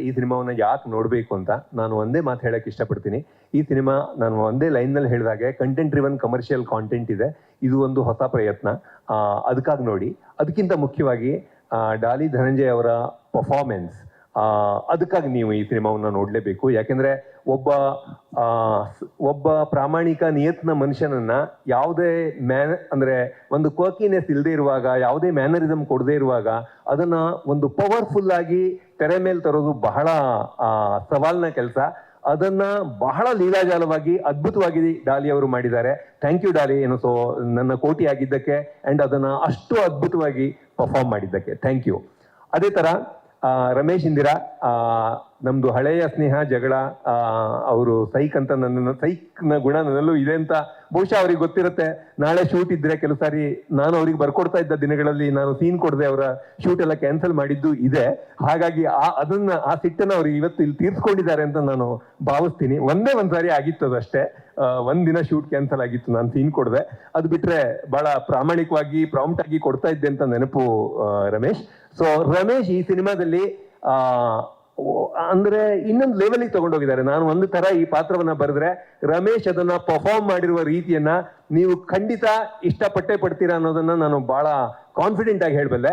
ಈ ಸಿನಿಮಾವನ್ನ ಯಾಕೆ ನೋಡಬೇಕು ಅಂತ ನಾನು ಒಂದೇ ಮಾತು ಹೇಳಕ್ಕೆ ಇಷ್ಟಪಡ್ತೀನಿ. ಈ ಸಿನಿಮಾ ನಾನು ಒಂದೇ ಲೈನ್ನಲ್ಲಿ ಹೇಳಿದಾಗೆ ಕಂಟೆಂಟ್ ರಿವನ್ ಕಮರ್ಷಿಯಲ್ ಕಾಂಟೆಂಟ್ ಇದೆ. ಇದು ಒಂದು ಹೊಸ ಪ್ರಯತ್ನ. ಅದಕ್ಕಾಗಿ ನೋಡಿ. ಅದಕ್ಕಿಂತ ಮುಖ್ಯವಾಗಿ ಡಾಲಿ ಧನಂಜಯ್ ಅವರ ಪರ್ಫಾರ್ಮೆನ್ಸ್ ಅದಕ್ಕಾಗಿ ನೀವು ಈ ಸಿನಿಮಾವನ್ನ ನೋಡಲೇಬೇಕು. ಯಾಕೆಂದ್ರೆ ಒಬ್ಬ ಒಬ್ಬ ಪ್ರಾಮಾಣಿಕ ನಿಯತ್ನ ಮನುಷ್ಯನನ್ನ ಯಾವುದೇ ಮ್ಯಾನ್, ಅಂದ್ರೆ ಒಂದು ಕೋಕಿನೆಸ್ ಇಲ್ಲದೆ ಇರುವಾಗ, ಯಾವುದೇ ಮ್ಯಾನರಿಸಮ್ ಕೊಡದೇ ಇರುವಾಗ, ಅದನ್ನ ಒಂದು ಪವರ್ಫುಲ್ ಆಗಿ ತೆರೆ ಮೇಲೆ ತರೋದು ಬಹಳ ಸವಾಲಿನ ಕೆಲಸ. ಅದನ್ನ ಬಹಳ ಲೀಲಾಜಾಲವಾಗಿ, ಅದ್ಭುತವಾಗಿ ಡಾಲಿ ಅವರು ಮಾಡಿದ್ದಾರೆ. Thank you Daali. ಏನು ಸೊ, ನನ್ನ ಕೋಟಿ ಆಗಿದ್ದಕ್ಕೆ ಅಂಡ್ ಅದನ್ನ ಅಷ್ಟು ಅದ್ಭುತವಾಗಿ ಪರ್ಫಾರ್ಮ್ ಮಾಡಿದ್ದಕ್ಕೆ. ಥ್ಯಾಂಕ್ ಯು ಅದೇ ತರ ರಮೇಶ್ ಇಂದಿರಾ ಆ, ನಮ್ದು ಹಳೆಯ ಸ್ನೇಹ ಜಗಳ ಅವರು ಸೈಕ್ ಅಂತ ನನ್ನ ಸೈಕ್ನ ಗುಣ ನನ್ನಲ್ಲೂ ಇದೆ ಅಂತ ಬಹುಶಃ ಅವ್ರಿಗೆ ಗೊತ್ತಿರುತ್ತೆ. ನಾಳೆ ಶೂಟ್ ಇದ್ರೆ ಕೆಲವು ಸಾರಿ ನಾನು ಅವ್ರಿಗೆ ಬರ್ಕೊಡ್ತಾ ಇದ್ದ ದಿನಗಳಲ್ಲಿ ನಾನು ಸೀನ್ ಕೊಡದೆ ಅವರ ಶೂಟ್ ಎಲ್ಲ ಕ್ಯಾನ್ಸಲ್ ಮಾಡಿದ್ದು ಇದೆ. ಹಾಗಾಗಿ ಆ ಅದನ್ನ ಆ ಸಿಟ್ಟನ್ನ ಅವ್ರಿಗೆ ಇವತ್ತು ಇಲ್ಲಿ ತೀರ್ಸ್ಕೊಂಡಿದ್ದಾರೆ ಅಂತ ನಾನು ಭಾವಿಸ್ತೀನಿ. ಒಂದೇ ಒಂದು ಸಾರಿ ಆಗಿತ್ತು ಅದಷ್ಟೇ ಒಂದ್ ದಿನ ಶೂಟ್ ಕ್ಯಾನ್ಸಲ್ ಆಗಿತ್ತು ನಾನು ಸೀನ್ ಕೊಡದೆ. ಅದು ಬಿಟ್ರೆ ಬಹಳ ಪ್ರಾಮಾಣಿಕವಾಗಿ ಪ್ರಾಮ್ಟ್ ಆಗಿ ಕೊಡ್ತಾ ಇದ್ದೆ ಅಂತ ನೆನಪು ರಮೇಶ್. ಸೊ ರಮೇಶ್ ಈ ಸಿನಿಮಾದಲ್ಲಿ ಆ ಅಂದ್ರೆ ಇನ್ನೊಂದು ಲೆವೆಲಿಗೆ ತಗೊಂಡೋಗಿದ್ದಾರೆ. ನಾನು ಒಂದು ತರ ಈ ಪಾತ್ರವನ್ನ ಬರೆದ್ರೆ, ರಮೇಶ್ ಅದನ್ನ ಪರ್ಫಾರ್ಮ್ ಮಾಡಿರುವ ರೀತಿಯನ್ನ ನೀವು ಖಂಡಿತ ಇಷ್ಟಪಟ್ಟೆ ಪಡ್ತೀರಾ ಅನ್ನೋದನ್ನ ನಾನು ಬಹಳ ಕಾನ್ಫಿಡೆಂಟ್ ಆಗಿ ಹೇಳಬಲ್ಲೆ.